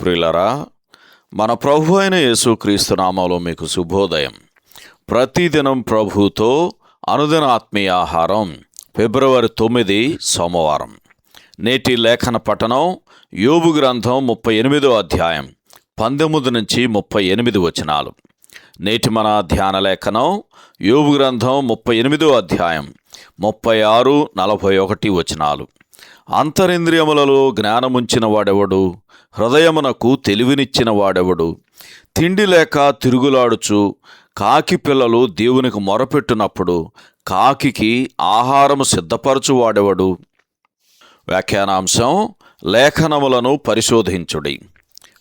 ప్రిలరా మన ప్రభు అయిన యేసుక్రీస్తు నామంలో మీకు శుభోదయం. ప్రతిదినం ప్రభుతో అనుదిన ఆత్మీయ ఆహారం ఫిబ్రవరి తొమ్మిది సోమవారం. నేటి లేఖన పఠనం యోబు గ్రంథం ముప్పై ఎనిమిదో అధ్యాయం పంతొమ్మిది నుంచి ముప్పై ఎనిమిది వచనాలు. నేటి మన ధ్యాన లేఖనం యోబు గ్రంథం ముప్పై ఎనిమిదో అధ్యాయం ముప్పై ఆరు నలభై ఒకటి వచనాలు. అంతరింద్రియములలో జ్ఞానముంచిన వాడెవడు? హృదయమునకు తెలివినిచ్చిన వాడెవడు? తిండి లేక తిరుగులాడుచు కాకి పిల్లలు దేవునికి మొరపెట్టినప్పుడు కాకికి ఆహారము సిద్ధపరచు వాడెవడు? వ్యాఖ్యానాంశం లేఖనములను పరిశోధించుడి.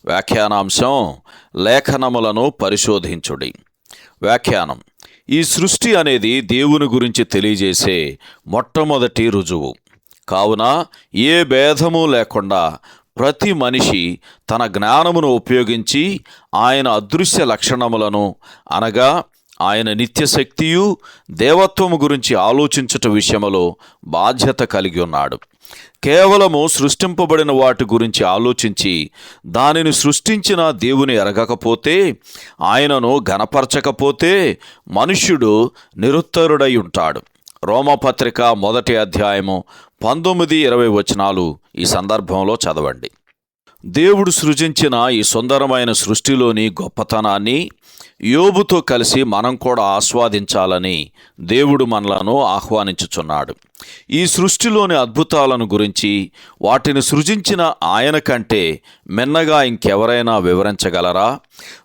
వ్యాఖ్యానాంశం లేఖనములను పరిశోధించుడి. వ్యాఖ్యానం ఈ సృష్టి అనేది దేవుని గురించి తెలియజేసే మొట్టమొదటి రుజువు. కావున ఏ భేదము లేకుండా ప్రతి మనిషి తన జ్ఞానమును ఉపయోగించి ఆయన అదృశ్య లక్షణములను అనగా ఆయన నిత్యశక్తియు దేవత్వము గురించి ఆలోచించుట విషయములో బాధ్యత కలిగి ఉన్నాడు. కేవలము సృష్టింపబడిన వాటి గురించి ఆలోచించి దానిని సృష్టించిన దేవుని ఎరగకపోతే ఆయనను గనపరచకపోతే మనుష్యుడు నిరుత్తరుడై ఉంటాడు. రోమపత్రిక మొదటి అధ్యాయము పంతొమ్మిది ఇరవై వచనాలు ఈ సందర్భంలో చదవండి. దేవుడు సృజించిన ఈ సుందరమైన సృష్టిలోని గొప్పతనాన్ని యోబుతో కలిసి మనం కూడా ఆస్వాదించాలని దేవుడు మనలను ఆహ్వానించుచున్నాడు. ఈ సృష్టిలోని అద్భుతాలను గురించి వాటిని సృజించిన ఆయన కంటే మెన్నగా ఇంకెవరైనా వివరించగలరా?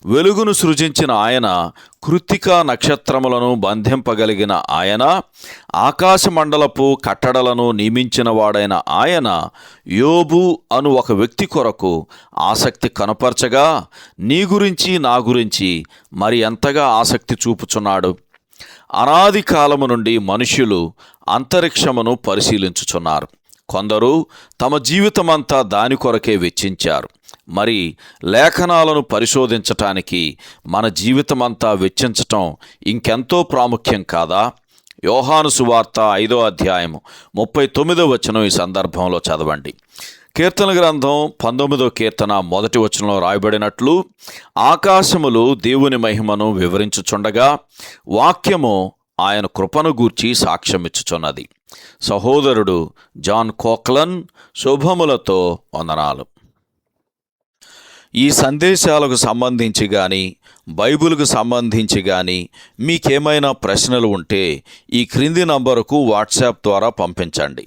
వెలుగును సృజించిన ఆయన కృత్తికా నక్షత్రములను బంధింపగలిగిన ఆయన? ఆకాశమండలపు కట్టడలను నియమించిన వాడైన ఆయన యోబు అను ఒక వ్యక్తి కొరకు ఆసక్తి కనపరచగా నీ గురించి నా గురించి మరి ఎంతగా ఆసక్తి చూపుచున్నాడు? అనాది కాలము నుండి మనుష్యులు అంతరిక్షమును పరిశీలించుచున్నారు. కొందరు తమ జీవితమంతా దాని కొరకే వెచ్చించారు. మరి లేఖనాలను పరిశోధించటానికి మన జీవితమంతా వెచ్చించటం ఇంకెంతో ప్రాముఖ్యం కాదా? యోహాను సువార్త ఐదో అధ్యాయం ముప్పై తొమ్మిదో వచనం ఈ సందర్భంలో చదవండి. కీర్తన గ్రంథం పంతొమ్మిదో కీర్తన మొదటి వచనంలో రాయబడినట్లు ఆకాశములు దేవుని మహిమను వివరించుచుండగా వాక్యము ఆయన కృపను గూర్చి సాక్ష్యమిచ్చుచున్నది. సహోదరుడు జాన్ కోక్లన్ శుభములతో వందనాలు. ఈ సందేశాలకు సంబంధించి కానీ బైబిల్కు సంబంధించి కానీ మీకేమైనా ప్రశ్నలు ఉంటే ఈ క్రింది నంబరుకు వాట్సాప్ ద్వారా పంపించండి.